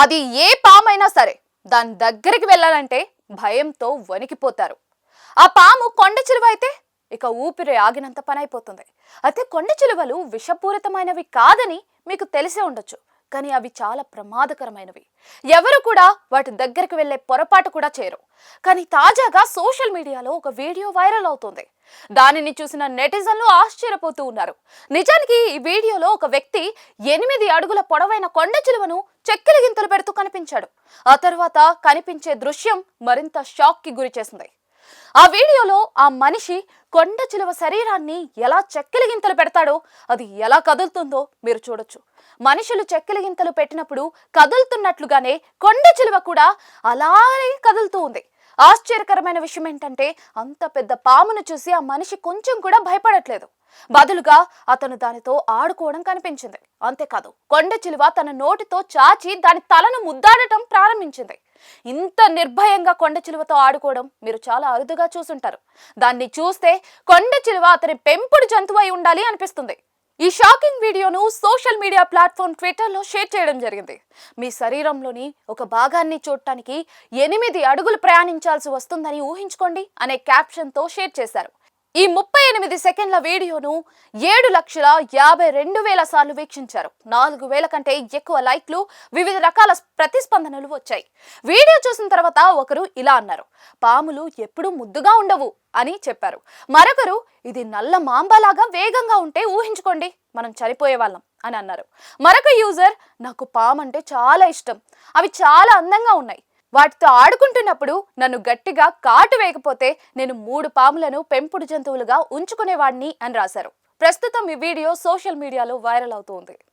అది ఏ పామైనా సరే దాని దగ్గరికి వెళ్ళాలంటే భయంతో వణికిపోతారు. ఆ పాము కొండ చిలువ అయితే ఇక ఊపిరి ఆగినంత పని అయిపోతుంది అయితే కొండ చిలువలు విషపూరితమైనవి కాదని మీకు తెలిసే ఉండొచ్చు కానీ అవి చాలా ప్రమాదకరమైనవి. ఎవరు కూడా వాటి దగ్గరికి వెళ్ళే పొరపాటు కూడా చేయరు. కానీ తాజాగా సోషల్ మీడియాలో ఒక వీడియో వైరల్ అవుతుంది. దానిని చూసిన నెటిజన్లు ఆశ్చర్యపోతూ ఉన్నారు. నిజానికి ఈ వీడియోలో ఒక వ్యక్తి ఎనిమిది అడుగుల పొడవైన కొండ చిలువను చెక్కిలి గింతలు పెడుతూ కనిపించాడు. ఆ తర్వాత కనిపించే దృశ్యం మరింత షాక్కి గురి చేసింది. ఆ వీడియోలో ఆ మనిషి కొండ చిలువ శరీరాన్ని ఎలా చెక్కిలిగింతలు పెడతాడో అది ఎలా కదులుతుందో మీరు చూడొచ్చు. మనుషులు చెక్కిలిగింతలు పెట్టినప్పుడు కదులుతున్నట్లుగానే కొండ చిలువ కూడా అలానే కదులుతూ ఉంది. ఆశ్చర్యకరమైన విషయం ఏంటంటే అంత పెద్ద పామును చూసి ఆ మనిషి కొంచెం కూడా భయపడట్లేదు. బదులుగా అతను దానితో ఆడుకోవడం కనిపించింది. అంతేకాదు కొండ చిలువ తన నోటితో చాచి దాని తలను ముద్దాడటం ప్రారంభించింది. ఇంత నిర్భయంగా కొండ చిలువతో ఆడుకోవడం మీరు చాలా అరుదుగా చూసుంటారు. దాన్ని చూస్తే కొండ చిలువ అతని పెంపుడు జంతువు అయి ఉండాలి అనిపిస్తుంది. ఈ షాకింగ్ వీడియోను సోషల్ మీడియా ప్లాట్ఫామ్ ట్విట్టర్లో షేర్ చేయడం జరిగింది. మీ శరీరంలోని ఒక భాగాన్ని చూడటానికి ఎనిమిది అడుగులు ప్రయాణించాల్సి వస్తుందని ఊహించుకోండి అనే క్యాప్షన్తో షేర్ చేశారు. ఈ ముప్పై ఎనిమిది సెకండ్ల వీడియోను ఏడు లక్షల యాభై రెండు వేల సార్లు వీక్షించారు. నాలుగు వేల కంటే ఎక్కువ లైక్లు వివిధ రకాల ప్రతిస్పందనలు వచ్చాయి. వీడియో చూసిన తర్వాత ఒకరు ఇలా అన్నారు పాములు ఎప్పుడూ ముద్దుగా ఉండవు అని చెప్పారు. మరొకరు ఇది నల్ల మాంబలాగా వేగంగా ఉంటే ఊహించుకోండి మనం చనిపోయే వాళ్ళం అని అన్నారు. మరొక యూజర్ నాకు పాము అంటే చాలా ఇష్టం అవి చాలా అందంగా ఉన్నాయి వాటితో ఆడుకుంటున్నప్పుడు నన్ను గట్టిగా కాటు వేయకపోతే నేను మూడు పాములను పెంపుడు జంతువులుగా ఉంచుకునేవాడిని అని రాశారు. ప్రస్తుతం ఈ వీడియో సోషల్ మీడియాలో వైరల్ అవుతోంది.